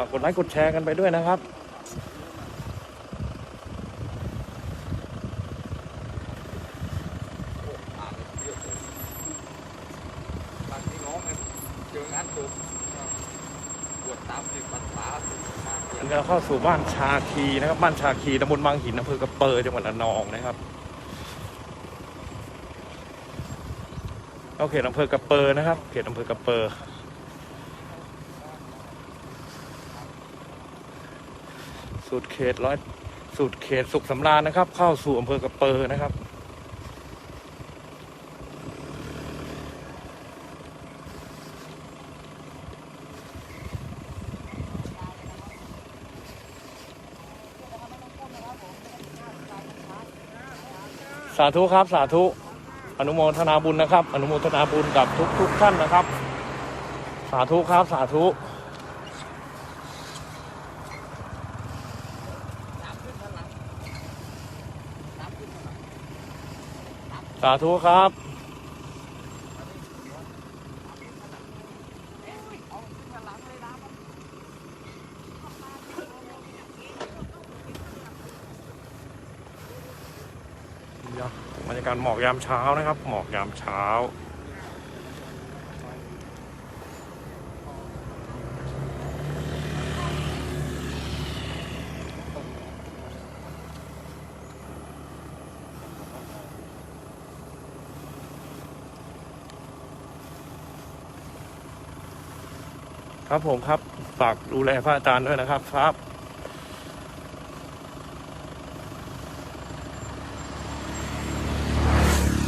ฝากกดไลค์กดแชร์กันไปด้วยนะครับบางที่น้องมันเจองานตุกปวดตามติดปัสสาวะมากเกินเราเข้าสู่บ้านชาคีนะครับ บ้านชาคีตำบลบางหินอำเภอกระเปอร์จังหวัดระนองนะครับเอาเขตอำเภอกระเปอร์นะครับ เขตอำเภอกระเปอ สุดเขตร้อยสุดเขตสุขสำราญนะครับ เข้าสู่อำเภอกระเปอร์นะครับ สาธุครับสาธุ อนุโมทนาบุญนะครับ อนุโมทนาบุญกับทุกทุกท่านนะครับ สาธุครับสาธุ สาธุครับ บรรยากาศหมอกยามเช้านะครับ หมอกยามเช้า ครับผมครับ ฝากดูแลพระอาจารย์ด้วยนะครับครับ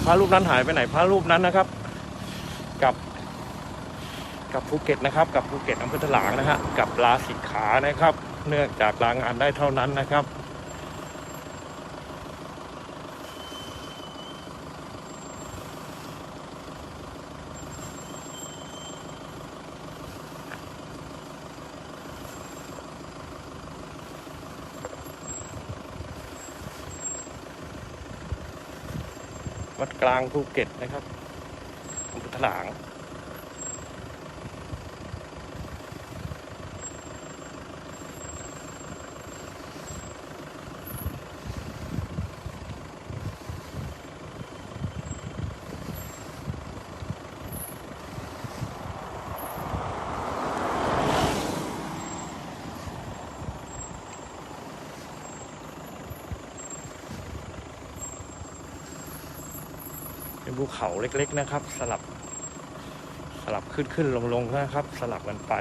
พระรูปนั้นหายไปไหนพระรูปนั้นนะครับ กับ กับภูเก็ตนะครับ กับภูเก็ตอำเภอถลางนะฮะกับลาสิกขานะครับ เนื่องจากลางานได้เท่านั้นนะครับ กลางภูเก็ตนะครับอำเภอถลาง ภูเขาเล็กๆนะครับ สลับ สลับขึ้นขึ้นลงลงๆนะครับ สลับกันไป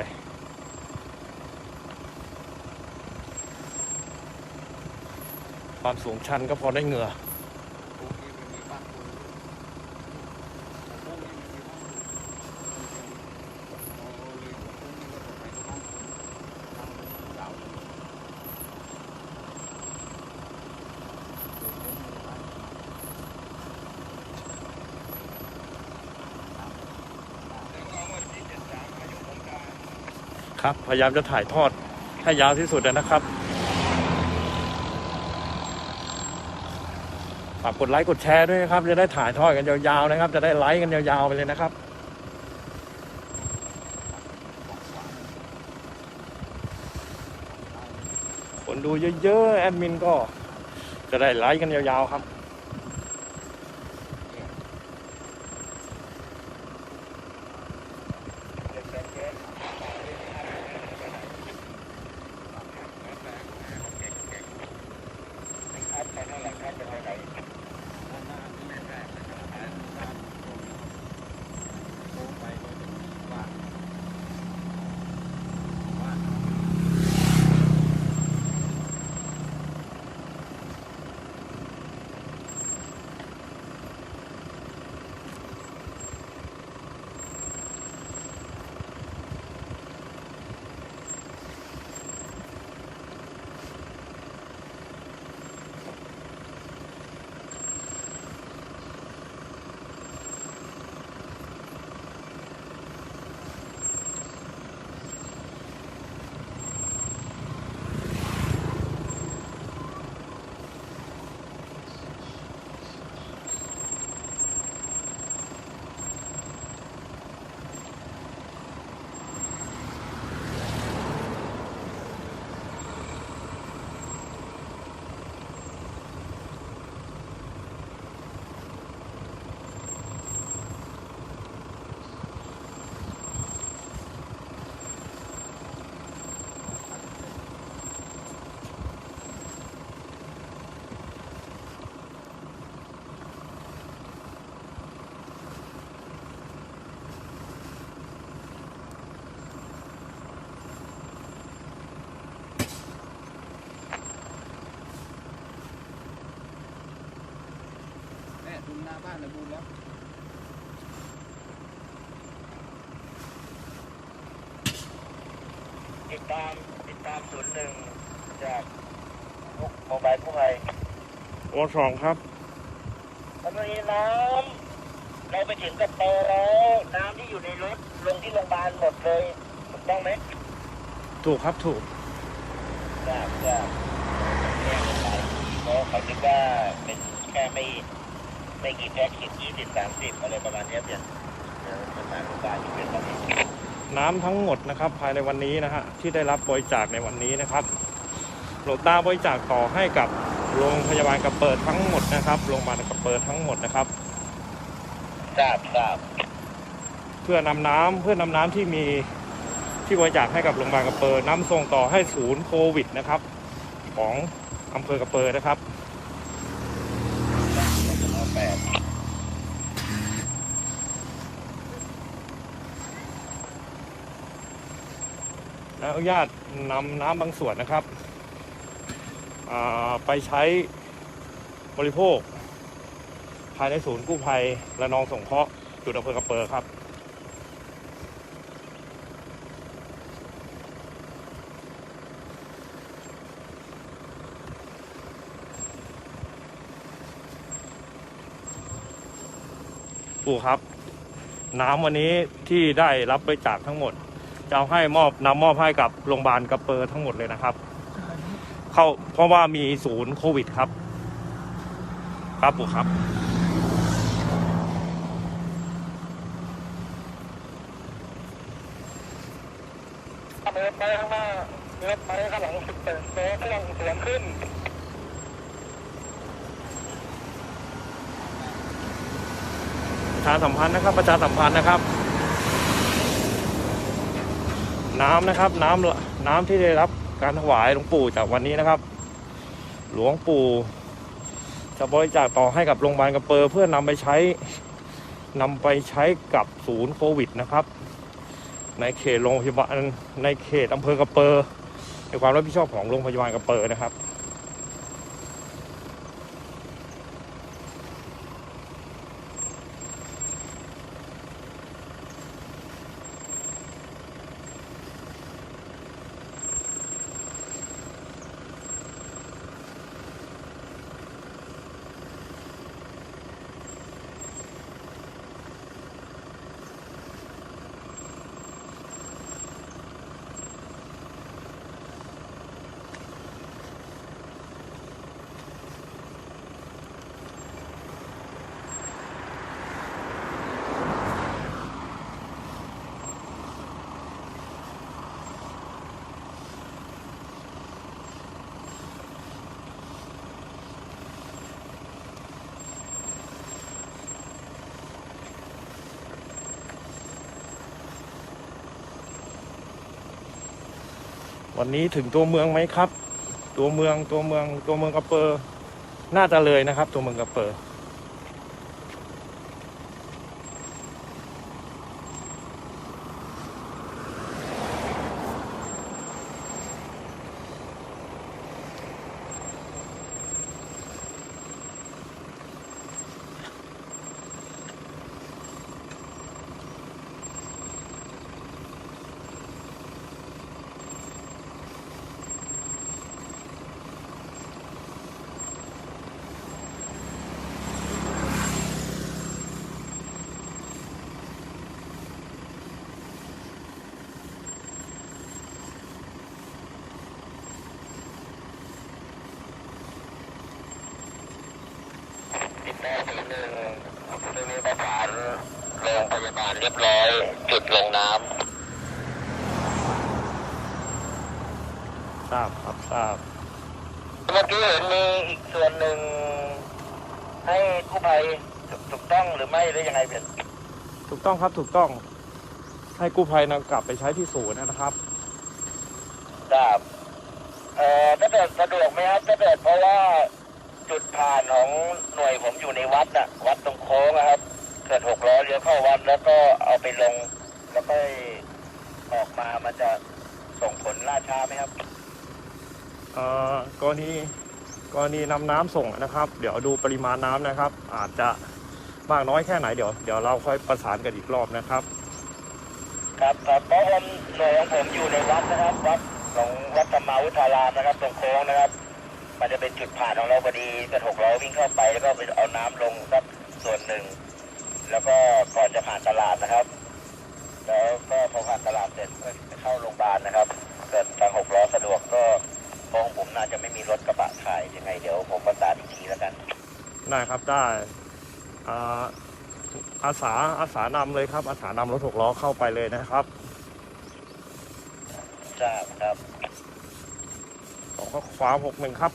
ความสูงชันก็พอได้เหงื่อ พวกนี้มันมีบ้านคนพวกนี้มันมีบ้านคนเอาเลยพวกนี้ก็ต้องไปบ้านคนบ้านคนยาวเลย ครับ พยายามจะถ่ายทอดให้ยาวที่สุดนะครับฝากกดไลค์กดแชร์ด้วยนะครับ จะได้ถ่ายทอดกันยาวๆนะครับ จะได้ไลค์กันยาวๆไปเลยนะครับคนดูเยอะๆแอดมินก็จะได้ไลค์กันยาวๆครับ น้าบ้านนะบูนแล้วติดตามติดตามศูนย์หนึ่งจากมุกโมบายกู้ภัยโอสองครับตอนนี้น้ำเราไปถึงกับโตแล้วน้ำที่อยู่ในรถลงที่โรงพยาบาลหมดเลยถูกต้องไหมถูกครับถูกทราบทราบแจ้งไปเพราะเขาคิดว่าเป็นแค่ไม่ ไม่กี่แพ็คสิบยี่สิบสามสิบอะไรประมาณเนี้ยเพียงเดี๋ยวประมาณโรงพยาบาลที่เป็นแบบนี้น้ำทั้งหมดนะครับภายในวันนี้นะฮะที่ได้รับบริจาคในวันนี้นะครับหลวงตาบริจาคต่อให้กับโรงพยาบาลกระเปิดทั้งหมดนะครับโรงพยาบาลกระเปิดทั้งหมดนะครับทราบทราบเพื่อนำน้ำเพื่อนำน้ำที่มีที่บริจาคให้กับโรงพยาบาลกระเปิดน้ำส่งต่อให้ศูนย์โควิดนะครับ ของอำเภอกระเปิดนะครับ แปด และ อนุญาตนำน้ำบางส่วนนะครับ ไปใช้บริโภค ภายในศูนย์กู้ภัยและนองสงเคราะห์จุดอำเภอกระเปอครับปู่ครับ น้ำวันนี้ที่ได้รับบริจาคทั้งหมด จะเอาให้มอบนำมอบให้กับโรงพยาบาลกระเปอร์ทั้งหมดเลยนะครับ เข้าเพราะว่ามีศูนย์โควิดครับ ครับปู่ครับ เดินไปข้างหน้าเดินไปข้างหลังสิบแปดเมตรเครื่องเสียงขึ้นประชาสัมพันธ์นะครับ ประชาสัมพันธ์นะครับ น้ำนะครับ น้ำน้ำที่ได้รับการถวายหลวงปู่จากวันนี้นะครับ หลวงปู่จะบริจาคต่อให้กับโรงพยาบาลกระเปอร์เพื่อนำไปใช้นำไปใช้กับศูนย์โควิดนะครับ ในเขตโรงพยาบาลในเขตอำเภอกระเปอร์ในความรับผิดชอบของโรงพยาบาลกระเปอร์นะครับ วันนี้ถึงตัวเมืองไหมครับ ตัวเมืองตัวเมืองตัวเมืองกระเปอร์น่าจะเลยนะครับ ตัวเมืองกระเปอร์ ติดแม่ศูนย์หนึ่งตรงนี้ประสานโรงพยาบาล เรียบร้อย จุดลงน้ทราบครับทราบำเมื่อกี้เห็นมีอีกส่วนหนึ่ง ให้กู้ภัยถูกถูกต้องหรือไม่หรือยังไงเพียนถูกต้องครับถูกต้อง ให้กู้ภัยนำกลับไปใช้ที่ศูนย์นะครับ ทราบเอ่อถ้าเกิดสะดวกไหมครับถ้าเกิดเพราะว่าจุดผ่านของหน่วยผมอยู่ในวัดน่ะ วัดตรงโค้งนะครับ เกิดหกล้อเลี้ยวเข้าวัดแล้วก็เอาไปลง แล้วก็ออกมามันจะส่งผลล่าช้าไหมครับเอ่อกรณีกรณีนำน้ำส่งนะครับ เดี๋ยวดูปริมาณน้ำนะครับ อาจจะมากน้อยแค่ไหนเดี๋ยวเดี๋ยวเราค่อยประสานกันอีกรอบนะครับ ครับครับเพราะว่าหน่วยของผมอยู่ในวัดนะครับวัดของวัดธรรมาวุฒารามนะครับ ตรงโค้งนะครับ มันจะเป็นจุดผ่านของเราพอดีกระถกล้อวิ่งเข้าไปแล้วก็ไปเอาน้ำลงสักส่วนหนึ่ง แล้วก็ก่อนจะผ่านตลาดนะครับ แล้วก็พอผ่านตลาดเสร็จก็ไปเข้าโรงพยาบาลนะครับ เกิดทางหกล้อสะดวกก็เพราะของผมน่าจะไม่มีรถกระบะขายยังไงเดี๋ยวผมประสานอีกทีแล้วกัน ได้ครับได้อ่าอาสาอาสานำเลยครับ อาสานำรถหกล้อเข้าไปเลยนะครับทราบครับสองข้อความหกหนึ่งครับ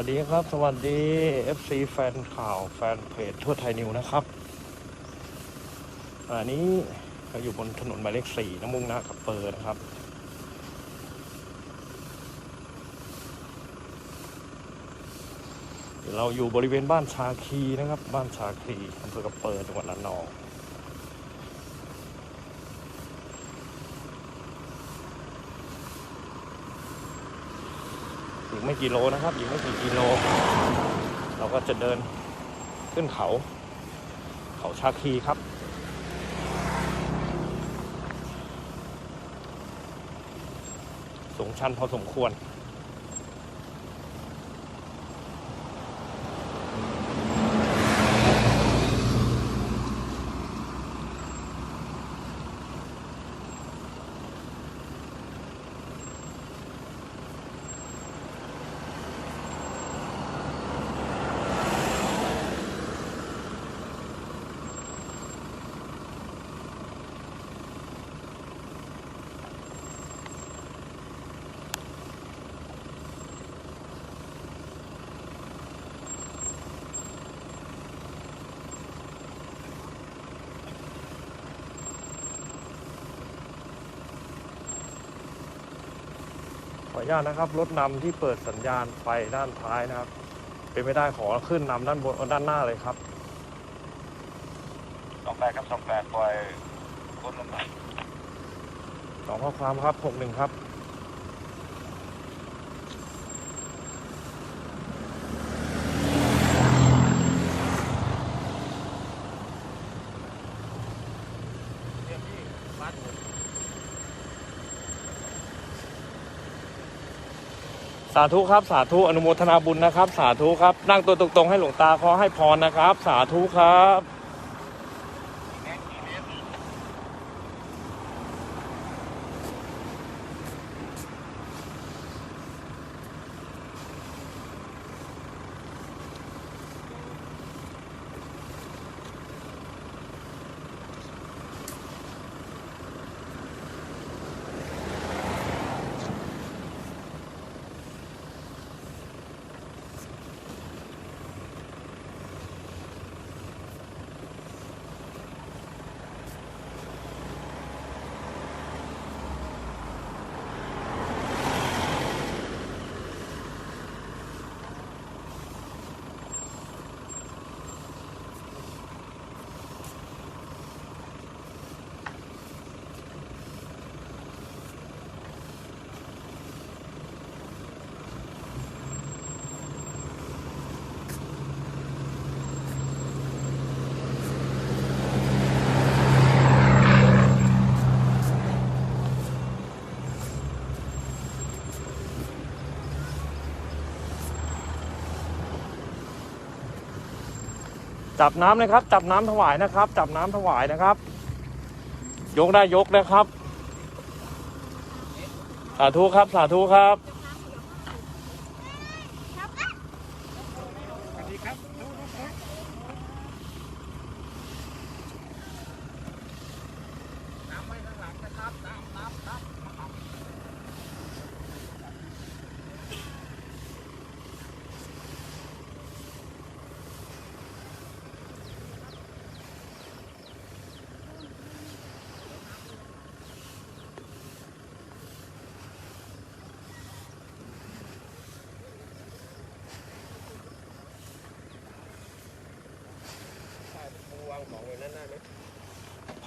วัสดีครับ สวัสดี FC แฟนข่าวแฟนเพจทั่วไทยนิวนะครับอันนี้เราอยู่บนถนนหมายเลขสี่น้ำมุ่งหน้ากับเปอร์นะครับ เราอยู่บริเวณบ้านชาคีนะครับ บ้านชาคีอำเภอกระเปอร์จังหวัดระนอง อีกไม่กี่โลนะครับ อีกไม่กี่กิโล เราก็จะเดินขึ้นเขา เขาชาคีครับ สูงชันพอสมควร ญาตนะครับ รถนำที่เปิดสัญญาณไฟด้านท้ายนะครับ เป็นไม่ได้ขอขึ้นนำด้านบนด้านหน้าเลยครับสองแปดครับสองแปดปล่อยคนลงมาสองข้อความครับหกหนึ่งครับ เนี่ยพี่บ้านผม สาธุครับสาธุอนุโมทนาบุญนะครับ สาธุครับ นั่งตัวตรงๆให้หลวงตาขอให้พรนะครับ สาธุครับ จับน้ำนะครับ จับน้ำถวายนะครับ จับน้ำถวายนะครับ ยกได้ยกนะครับ สาธุครับ สาธุครับ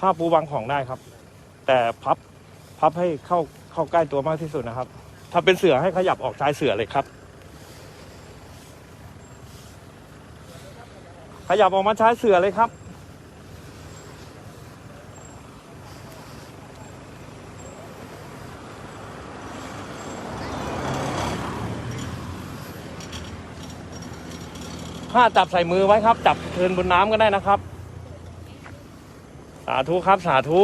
ผ้าปูวางของได้ครับ แต่พับพับให้เข้าเข้าใกล้ตัวมากที่สุดนะครับ ถ้าเป็นเสือให้ขยับออกชายเสือเลยครับ ขยับออกมาชายเสือเลยครับผ้าจับใส่มือไว้ครับ จับเทินบนน้ำก็ได้นะครับาธุครับสาธุ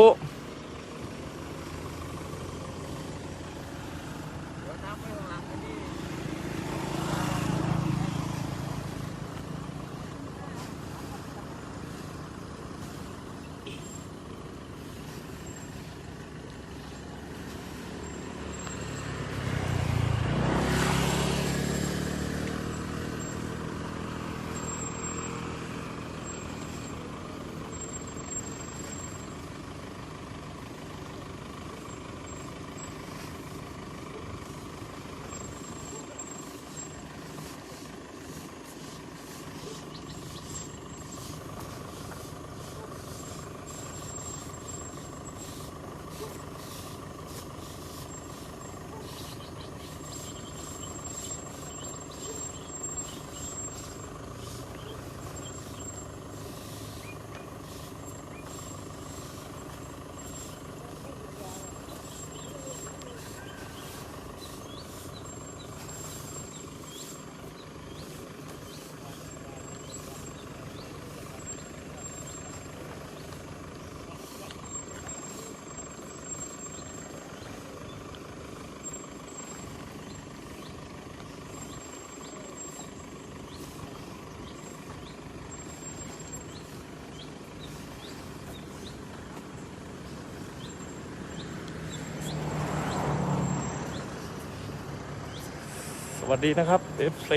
วัสดีนะครับ FC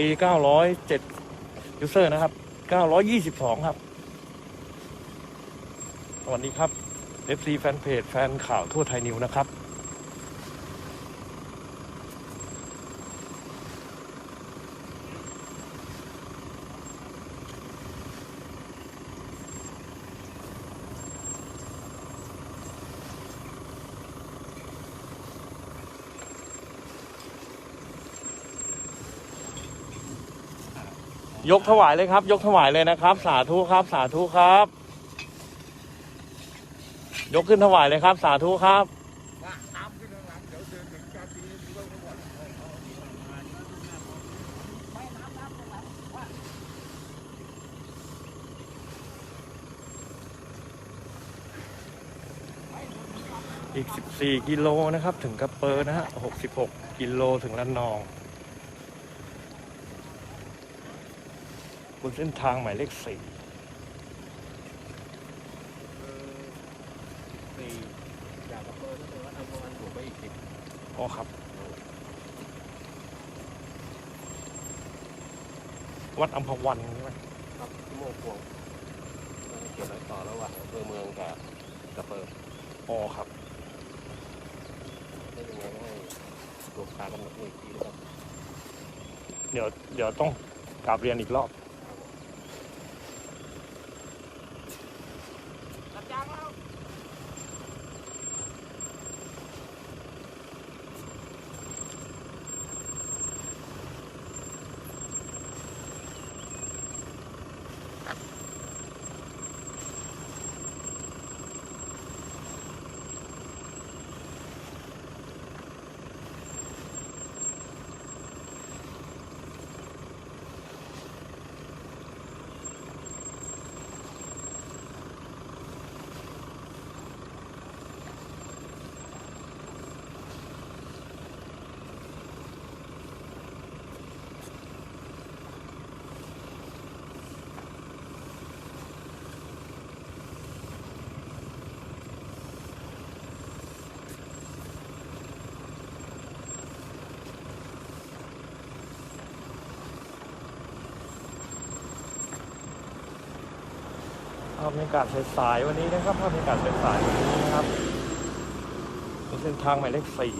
907 user นะครับ 922 ครับ สวัสดีครับ FC แฟนเพจแฟนข่าวทั่วไทยนิวนะครับ ยกถวายเลยครับ ยกถวายเลยนะครับ สาธุครับ สาธุครับ ยกขึ้นถวายเลยครับ สาธุครับว่าน้ำขึ้นข้างหลังเดี๋ยวเดินถึงกาปีนี้ดูไว้ก่อนอีก 14 กิโลนะครับ ถึงกระเปอร์นะฮะ 66 กิโลถึงละนอง บนเส้นทางหมายเลข4สี่จากอำเภอนั่นเลยว่าอำเภอมันถูกไปอีกสิบอ๋อครับ วัดอัมพวันใช่ไหมครับที่โมกพวงเกี่ยวไรต่อระหว่างอำเภอเมืองกับกระเปิดอ๋อครับได้ยังไงให้ตัวคากำหนดอีกทีนะครับ เดี๋ยวเดี๋ยวต้องกราบเรียนอีกรอบ บรรยากาศสายๆวันนี้นะครับภาพบรรยากาศสายๆวันนี้นะครับเป็นเส้นทางหมายเลขสี่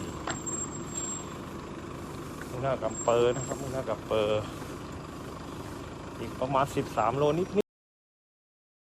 มุ่งหน้ากับเปอร์นะครับมุ่งหน้ากับเปอร์อีกประมาณ 13 โลนิดๆ